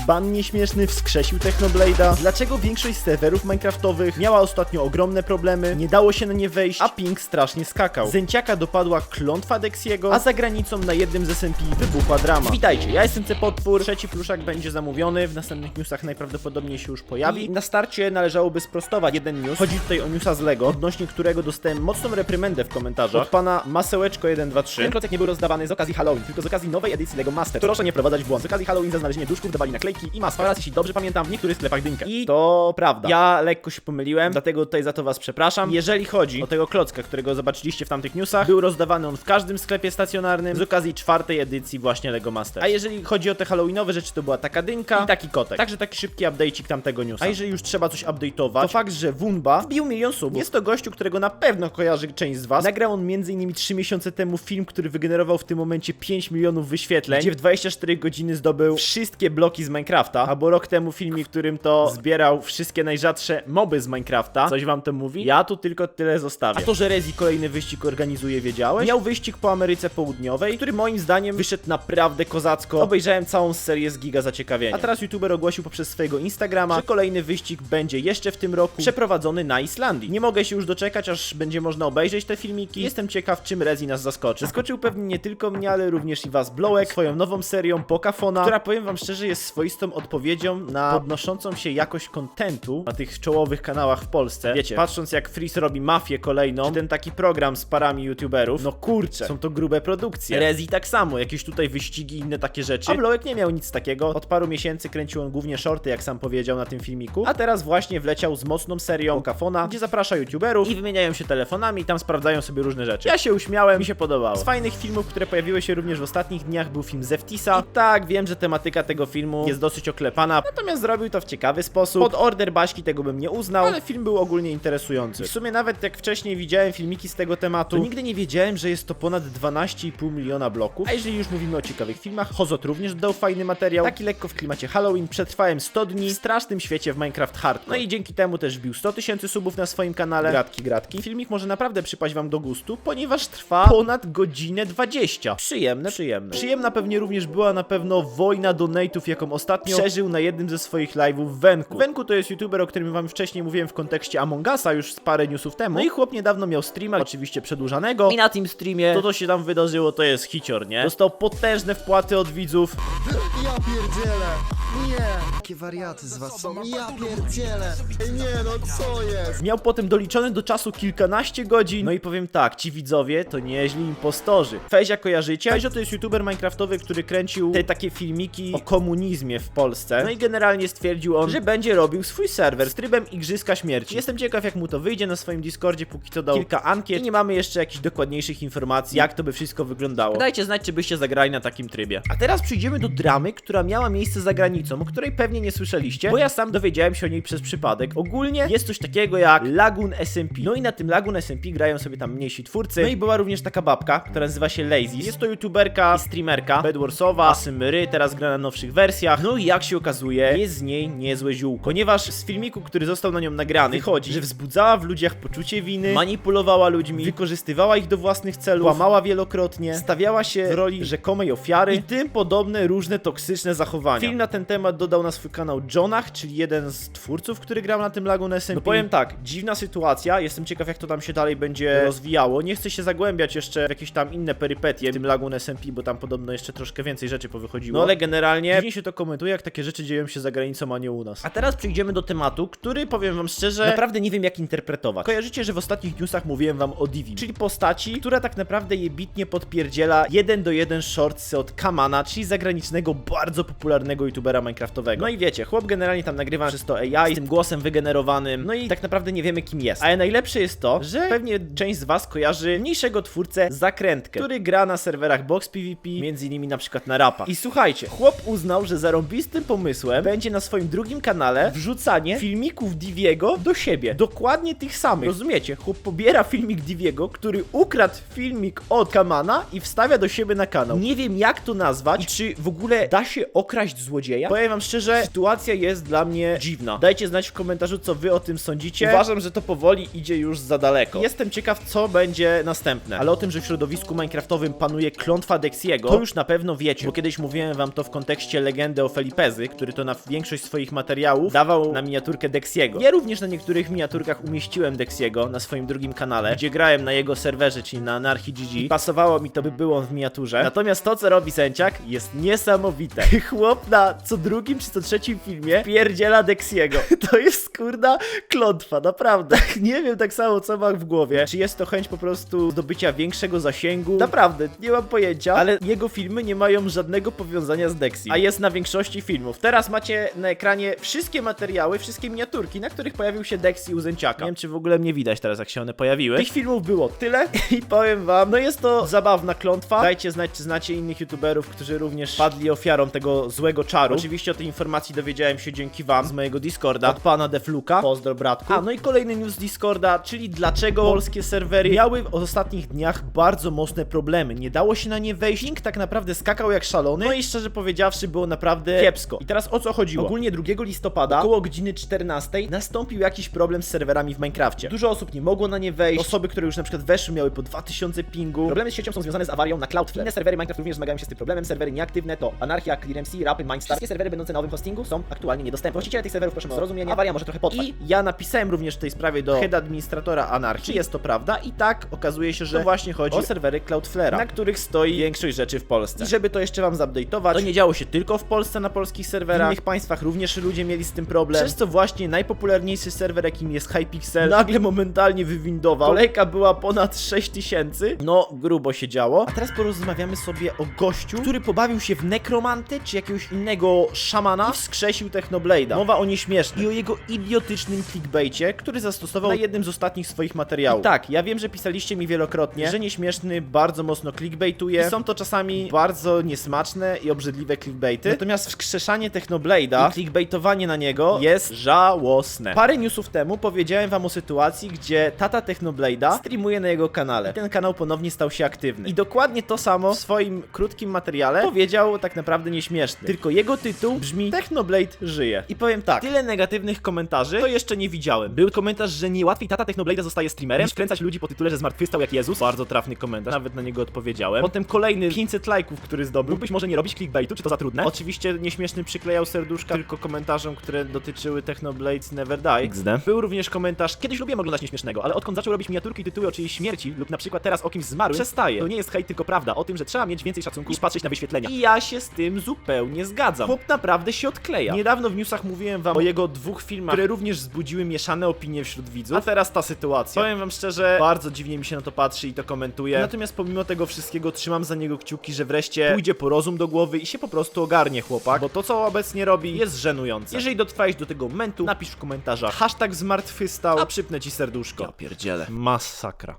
dzban nieśmieszny wskrzesił Technoblade'a? Dlaczego większość serwerów minecraftowych miała ostatnio ogromne problemy, nie dało się na nie wejść, a ping strasznie skakał? Zęciaka dopadła klątwa Dexiego, a za granicą na jednym z SMP wybuchła drama. Witajcie, ja jestem C-Potwór, trzeci pluszak będzie zamówiony, w następnych newsach najprawdopodobniej się już pojawi. I na starcie należałoby sprostować jeden news. Chodzi tutaj o newsa z LEGO, odnośnie którego dostałem mocną reprymendę w komentarzach od pana Masełeczko123. Ten klocek nie był rozdawany z okazji Halloween, tylko z okazji nowej edycji LEGO Master. Proszę nie wprowadzać w błąd. Z okazji Halloween za znalezienie duszków dawali naklejki i masła oraz, jeśli dobrze pamiętam, w niektórych sklepach dynkę. I to prawda. Ja lekko się pomyliłem, dlatego tutaj za to was przepraszam. Jeżeli chodzi o tego klocka, którego zobaczyliście w tamtych newsach, był rozdawany on w każdym sklepie stacjonarnym z okazji czwartej edycji właśnie LEGO Master. A jeżeli chodzi o te halloweenowe rzeczy, to była taka dynka i taki kotek. Także taki szybki update'ik tamtego newsa. A jeżeli już trzeba coś update'ować, to fakt, że Wunba wbił milion subów. Jest to gościu, którego na pewno kojarzy część z was. Nagrał on m.in. 3 miesiące temu film, który wygenerował w tym momencie 5 milionów wyświetleń, gdzie w 24 godziny zdobył wszystkie bloki z Minecrafta, albo rok temu filmik, w którym to zbierał wszystkie najrzadsze moby z Minecrafta. Coś wam to mówi? Ja tu tylko tyle zostawię. A to, że Rezi kolejny wyścig organizuje, wiedziałeś? Miał wyścig po Ameryce Południowej, który moim zdaniem wyszedł naprawdę kozacko. Obejrzałem całą serię z giga zaciekawienia. A teraz youtuber ogłosił poprzez swojego Instagrama, że kolejny wyścig będzie jeszcze w tym roku przeprowadzony na Islandii. Nie mogę się już doczekać, aż będzie można obejrzeć te filmiki. Jestem ciekaw, czym Rezi nas zaskoczy. Zaskoczył pewnie nie tylko mnie, ale również i was Blowek swoją nową serią Pokafona, która powiem wam szczerze jest swoistą odpowiedzią na podnoszącą się jakość kontentu na tych czołowych kanałach w Polsce. Wiecie, patrząc jak Freeze robi mafię kolejną, ten taki program z parami youtuberów, no kurczę, są to grube produkcje. Rezi tak samo, jakieś tutaj wyścigi inne takie rzeczy. A nie miał nic takiego. Od paru miesięcy kręcił on głównie shorty, jak sam powiedział na tym filmiku, a teraz właśnie wleciał z mocną serią Pokafona, gdzie zaprasza youtuberów i wymieniają się telefonami i tam sprawdzają sobie różne rzeczy. Ja się uśmiałem, mi się podobało. Z fajnych filmów, które pojawiły się również w ostatnich dniach był film Zeftisa. I tak, wiem, że tematyka tego filmu jest dosyć oklepana, natomiast zrobił to w ciekawy sposób. Pod order Baśki tego bym nie uznał, ale film był ogólnie interesujący. W sumie nawet jak wcześniej widziałem filmiki z tego tematu, to nigdy nie wiedziałem, że jest to ponad 12,5 miliona bloków. A jeżeli już mówimy o ciekawych filmach, Hozot również dodał fajny materiał, taki lekko w klimacie Halloween. Przetrwałem 100 dni w strasznym świecie w Minecraft Hardcore. No i dzięki temu też wbił 100 tysięcy subów na swoim kanale. Gratki, gratki. Filmik może naprawdę przypaść wam do gustu, ponieważ trwa ponad godzinę 20. Przyjemne, przyjemne. Przyjemna pewnie również była na pewno wojna donate'ów, jaką ostatnio przeżył na jednym ze swoich live'ów Wenku. Wenku to jest youtuber, o którym wam wcześniej mówiłem w kontekście Among Usa już z parę newsów temu. No i chłop niedawno miał streama, oczywiście przedłużanego. I na tym streamie to, co się tam wydarzyło, to jest hicior, nie? Dostał potężne wpłaty od widzów. Ja pierdzielę! Nie! Jakie wariaty z was są? Ja pierdzielę! Ej, nie no, co jest? Miał potem doliczone do czasu kilkanaście godzin. No i powiem tak, ci widzowie to nieźli impostorzy. Fezia kojarzycie? Fezio to jest youtuber minecraftowy, który kręcił te takie filmiki o komunizmie w Polsce. No i generalnie stwierdził on, że będzie robił swój serwer z trybem Igrzyska Śmierci. Jestem ciekaw jak mu to wyjdzie na swoim Discordzie, póki co dał kilka ankiet i nie mamy jeszcze jakichś dokładniejszych informacji, jak to by wszystko wyglądało. Dajcie znać, czy byście zagrali na takim trybie. A teraz przyjdziemy do dramy, która miała miejsce za granicą, o której pewnie nie słyszeliście, bo ja sam dowiedziałem się o niej przez przypadek. Ogólnie jest coś takiego jak Lagun SMP. No i na tym Lagun SMP grają sobie tam mniejsi twórcy. No i była również taka babka, która nazywa się Lazy. Jest to youtuberka i streamerka Bedwarsowa, Asymry, teraz gra na nowszych wersjach. No i jak się okazuje, jest z niej niezłe ziółko. Ponieważ z filmiku, który został na nią nagrany, wychodzi, że wzbudzała w ludziach poczucie winy, manipulowała ludźmi, wykorzystywała ich do własnych celów, kłamała wielokrotnie, stawiała się w roli rzekomej ofiary i tym podobne różne toksyczne zachowania. Film na ten temat dodał na swój kanał Jonach, czyli jeden z twórców, który grał na tym Lagun SMP. No powiem tak, dziwna sytuacja, jestem ciekaw jak to tam się dalej będzie rozwijało. Nie chcę się zagłębiać jeszcze w jakieś tam inne perypetie w tym Lagun SMP, bo tam podobno jeszcze troszkę więcej rzeczy powychodziło. No ale generalnie dziwnie się to komentuje, jak takie rzeczy dzieją się za granicą, a nie u nas. A teraz przejdziemy do tematu, który powiem wam szczerze, naprawdę nie wiem jak interpretować. Kojarzycie, że w ostatnich newsach mówiłem wam o Divi, czyli postaci, która tak naprawdę jebitnie podpierdziela jeden do jeden shortsy od Kamana, czyli zagranicznego, bardzo popularnego youtubera minecraftowego. No i wiecie, chłop generalnie tam nagrywa przez to AI, z tym głosem wygenerowanym, no i tak naprawdę nie wiemy kim jest. Ale najlepsze jest to, że pewnie część z was kojarzy mniejszego twórcę Zakrętkę, który gra na serwerach Box PvP, między innymi na przykład na rapa. I słuchajcie, chłop uznał, że zarąbistym pomysłem będzie na swoim drugim kanale wrzucanie filmików Diviego do siebie. Dokładnie tych samych. Rozumiecie? Chłop pobiera filmik Diviego, który ukradł filmik od Kamana i wstawia do siebie na kanał. Nie wiem jak to nazwać i czy w ogóle da się okraść złodzieja. Powiem wam szczerze, sytuacja jest dla mnie dziwna. Dajcie znać w komentarzu, co wy o tym sądzicie. Uważam, że to powoli idzie już za daleko. Jestem ciekaw, co będzie następne. Ale o tym, że w środowisku minecraftowym panuje klątwa Dexiego, to już na pewno wiecie, bo kiedyś mówiłem wam to w kontekście legendy Leo Felipezy, który to na większość swoich materiałów dawał na miniaturkę Dexiego. Ja również na niektórych miniaturkach umieściłem Dexiego na swoim drugim kanale, gdzie grałem na jego serwerze, czyli na Anarchy GG. Pasowało mi to, by było on w miniaturze. Natomiast to, co robi Sęciak, jest niesamowite. Chłop na co drugim czy co trzecim filmie pierdziela Dexiego. To jest kurda klątwa, naprawdę. Nie wiem tak samo, co ma w głowie. Czy jest to chęć po prostu zdobycia większego zasięgu? Naprawdę, nie mam pojęcia, ale jego filmy nie mają żadnego powiązania z Dexi, a jest na większości filmów. Teraz macie na ekranie wszystkie materiały, wszystkie miniaturki, na których pojawił się Dexi u Zęciaka. Nie wiem, czy w ogóle mnie widać teraz, jak się one pojawiły. Tych filmów było tyle i powiem wam, no jest to zabawna klątwa. Dajcie znać, czy znacie innych youtuberów, którzy również padli ofiarą tego złego czaru. Oczywiście o tej informacji dowiedziałem się dzięki wam z mojego Discorda, od pana Defluka. Pozdro, bratku. A, no i kolejny news z Discorda, czyli dlaczego polskie serwery miały w ostatnich dniach bardzo mocne problemy. Nie dało się na nie wejść. Ping tak naprawdę skakał jak szalony. No i szczerze powiedziawszy, było naprawdę kiepsko. I teraz o co chodziło? Ogólnie 2 listopada, około godziny 14, nastąpił jakiś problem z serwerami w Minecrafcie. Dużo osób nie mogło na nie wejść. Osoby, które już na przykład weszły, miały po 2000 pingu. Problemy z siecią są związane z awarią na Cloudflare. Inne serwery Minecraft również zmagają się z tym problemem. Serwery nieaktywne to Anarchia, ClearMC, Rapy, Mindstar. Wszystkie serwery będące na nowym hostingu są aktualnie niedostępne. Właściciele tych serwerów proszę o zrozumienie. Awaria może trochę potrwać. I ja napisałem również w tej sprawie do head administratora Anarchii, czy jest to prawda i tak okazuje się, że to właśnie chodzi o serwery Cloudflare'a, na których stoi większość rzeczy w Polsce. I żeby to jeszcze wam zupdate'ować, to nie działo się tylko w Polsce na polskich serwerach, w innych państwach również ludzie mieli z tym problem, przez co właśnie najpopularniejszy serwer, jakim jest Hypixel, nagle momentalnie wywindował. Kolejka była ponad 6000, no grubo się działo. A teraz porozmawiamy sobie o gościu, który pobawił się w nekromantę, czy jakiegoś innego szamana i wskrzesił Technoblade'a. Mowa o nieśmiesznym i o jego idiotycznym clickbaicie, który zastosował na jednym z ostatnich swoich materiałów. I tak, ja wiem, że pisaliście mi wielokrotnie, że nieśmieszny bardzo mocno clickbaituje. I są to czasami bardzo niesmaczne i obrzydliwe clickbaity. Natomiast wskrzeszanie Technoblade'a i clickbaitowanie na niego jest żałosne. Parę newsów temu powiedziałem wam o sytuacji, gdzie tata Technoblade'a streamuje na jego kanale. I ten kanał ponownie stał się aktywny. I dokładnie to samo w swoim krótkim materiale powiedział tak naprawdę nieśmieszny. Tylko jego tytuł brzmi Technoblade żyje. I powiem tak, tyle negatywnych komentarzy to jeszcze nie widziałem. Był komentarz, że nie łatwiej tata Technoblade'a zostaje streamerem, niż ludzi po tytule, że zmartwychwstał jak Jezus. Bardzo trafny komentarz, nawet na niego odpowiedziałem. Potem kolejny 500 lajków, który zdobył. Mógłbyś może nie robić clickbaitu, czy to za trudne? Oczywiście nieśmieszny przyklejał serduszka tylko komentarzom, które dotyczyły Technoblades Never Die. XD. Był również komentarz, kiedyś lubiłem oglądać nieśmiesznego, ale odkąd zaczął robić miniaturki i tytuły o czyjejś śmierci lub na przykład teraz o kimś zmarłym, przestaje. To nie jest hejt, tylko prawda o tym, że trzeba mieć więcej szacunku niż patrzeć na wyświetlenia. I ja się z tym zupełnie zgadzam. Chłop naprawdę się odkleja. Niedawno w newsach mówiłem wam o jego dwóch filmach, które również wzbudziły mieszane opinie wśród widzów. A teraz ta sytuacja. Powiem wam szczerze, bardzo dziwnie mi się na to patrzy i to komentuje. Natomiast pomimo tego wszystkiego trzymam za niego kciuki, że wreszcie pójdzie po rozum do głowy i się po prostu ogarnie chłopak, bo to co obecnie robi jest żenujące. Jeżeli dotrwałeś do tego momentu, napisz w komentarzach hashtag zmartwychwstał, a przypnę ci serduszko. Ja pierdzielę. Masakra.